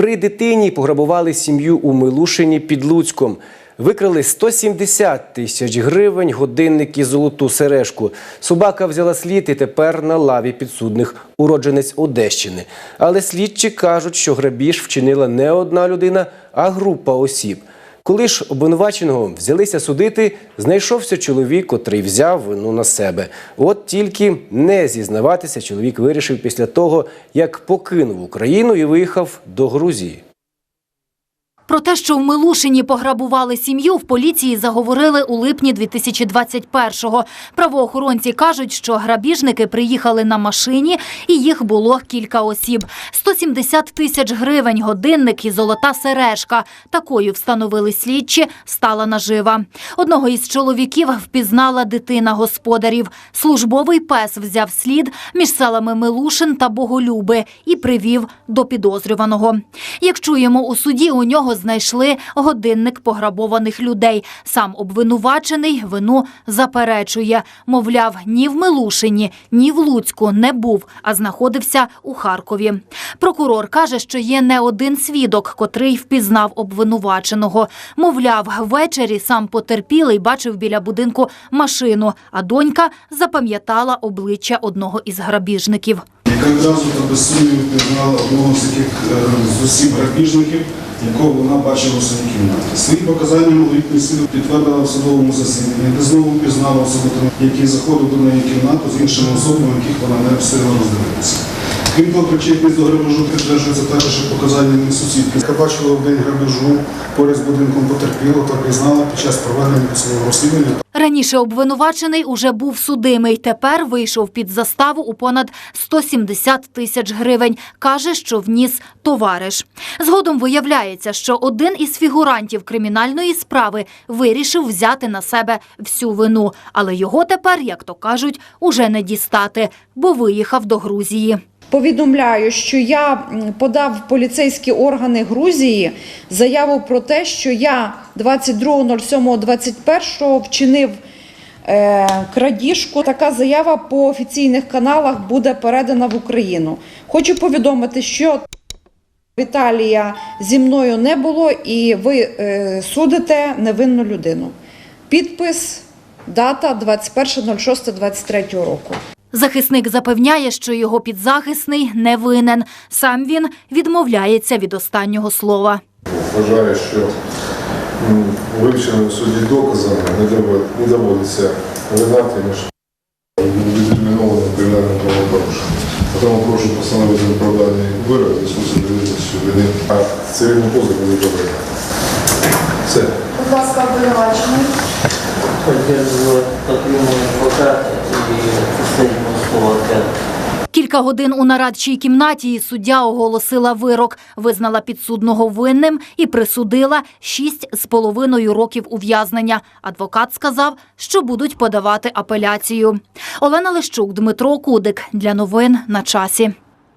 При дитині пограбували сім'ю у Милушині під Луцьком. Викрали 170 тисяч гривень, годинник і золоту сережку. Собака взяла слід і тепер на лаві підсудних уродженець Одещини. Але слідчі кажуть, що грабіж вчинила не одна людина, а група осіб. Коли ж обвинуваченого взялися судити, знайшовся чоловік, котрий взяв вину на себе. От тільки не зізнаватися чоловік вирішив після того, як покинув Україну і виїхав до Грузії. Про те, що в Милушині пограбували сім'ю, в поліції заговорили у липні 2021-го. Правоохоронці кажуть, що грабіжники приїхали на машині і їх було кілька осіб. 170 тисяч гривень, годинник і золота сережка. Такою встановили слідчі, стала нажива. Одного із чоловіків впізнала дитина господарів. Службовий пес взяв слід між селами Милушин та Боголюби і привів до підозрюваного. Як чуємо у суді, у нього знайшли годинник пограбованих людей. Сам обвинувачений вину заперечує. Мовляв, ні в Милушині, ні в Луцьку не був, а знаходився у Харкові. Прокурор каже, що є не один свідок, котрий впізнав обвинуваченого. Мовляв, ввечері сам потерпілий бачив біля будинку машину, а донька запам'ятала обличчя одного із грабіжників. яка одразу без сумніву пізнала одного е, з осіб грабіжників, якого вона бачила у своїй кімнаті. Свої показання малолітній сили підтвердила в судовому засіданні, де знову пізнала особу, який заходив до неї в кімнату з іншими особами, яких вона не встигла роздивитися. Крім того, причетність до грабежу підтверджується також показаннями сусідки, яка бачила в день грабежу поряд з будинком потерпілого та пізнала під час проведення свого розслідування Раніше обвинувачений уже був судимий. Тепер вийшов під заставу у понад 170 тисяч гривень. Каже, що вніс товариш. Згодом виявляється, що один із фігурантів кримінальної справи вирішив взяти на себе всю вину. Але його тепер, як то кажуть, уже не дістати, бо виїхав до Грузії. Повідомляю, що я подав в поліцейські органи Грузії заяву про те, що я 22.07.21 вчинив е, крадіжку. Така заява по офіційних каналах буде передана в Україну. Хочу повідомити, що Віталія зі мною не було, і ви е, судите невинну людину. Підпис, дата 21.06.23 року. Захисник запевняє, що його підзахисний не винен. Сам він відмовляється від останнього слова. Вважаю, що м, вивченим в суді доказами не доводиться вина, тому що він відтерміновано кримінальним правопорушенням. Тому прошу постановити оправдання вирок, зв'язку з довідністю вини, а цивільний позов буде добре. Все. Будь ласка, обвинувачений. Хотів з отримання адвоката і останнього слова адвоката. Кілька годин у нарадчій кімнаті суддя оголосила вирок, визнала підсудного винним і присудила шість з половиною років ув'язнення. Адвокат сказав, що будуть подавати апеляцію. Олена Лещук, Дмитро Кудик. Для новин на часі.